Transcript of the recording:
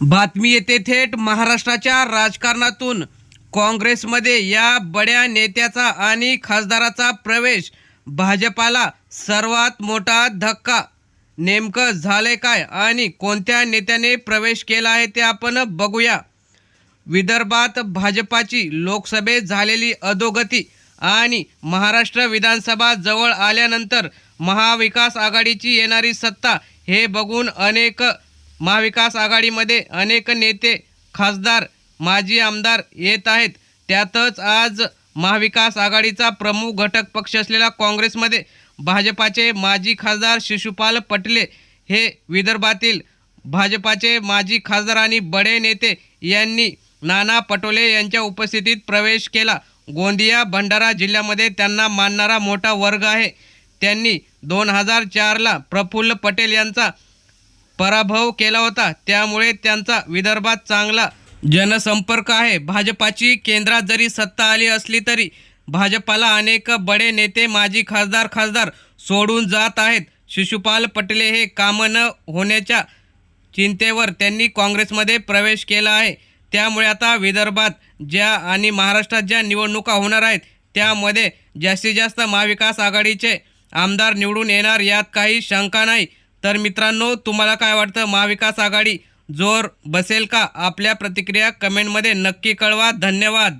बातमी येते थेट महाराष्ट्राच्या राजकारणातून. काँग्रेसमध्ये या बड्या नेत्याचा आणि खासदाराचा प्रवेश भाजपाला सर्वात मोठा धक्का. नेमकं झालंय काय आणि कोणत्या नेत्याने प्रवेश केला आहे ते आपण बघूया. विदर्भात भाजपाची लोकसभेत झालेली अधोगती आणि महाराष्ट्र विधानसभा जवळ आल्यानंतर महाविकास आघाडीची येणारी सत्ता हे बघून अनेक महाविकास आघाडीमध्ये अनेक नेते खासदार माजी आमदार येत आहेत. त्यातच आज महाविकास आघाडीचा प्रमुख घटक पक्ष असलेला काँग्रेसमध्ये भाजपाचे माजी खासदार शिशुपाल पटले हे विदर्भातील भाजपाचे माजी खासदार आणि बडे नेते यांनी नाना पटोले यांच्या उपस्थितीत प्रवेश केला. गोंदिया भंडारा जिल्ह्यामध्ये त्यांना मानणारा मोठा वर्ग आहे. त्यांनी दोन हजार चारला प्रफुल्ल पटेल यांचा पराभव केला होता. त्यामुळे त्यांचा विदर्भात चांगला जनसंपर्क आहे. भाजपाची केंद्रात जरी सत्ता आली असली तरी भाजपाला अनेक बडे नेते माजी खासदार खासदार सोडून जात आहेत. शिशुपाल पटले हे कामं न होण्याच्या चिंतेवर त्यांनी काँग्रेसमध्ये प्रवेश केला आहे. त्यामुळे आता विदर्भात ज्या आणि महाराष्ट्रात ज्या निवडणुका होणार आहेत त्यामध्ये जास्तीत जास्त महाविकास आघाडीचे आमदार निवडून येणार यात काही शंका नाही. तर मित्रांनो तुम्हाला काय वाटतं? महाविकास आघाडी जोर बसेल का? आपल्या प्रतिक्रिया कमेंटमध्ये नक्की कळवा. धन्यवाद.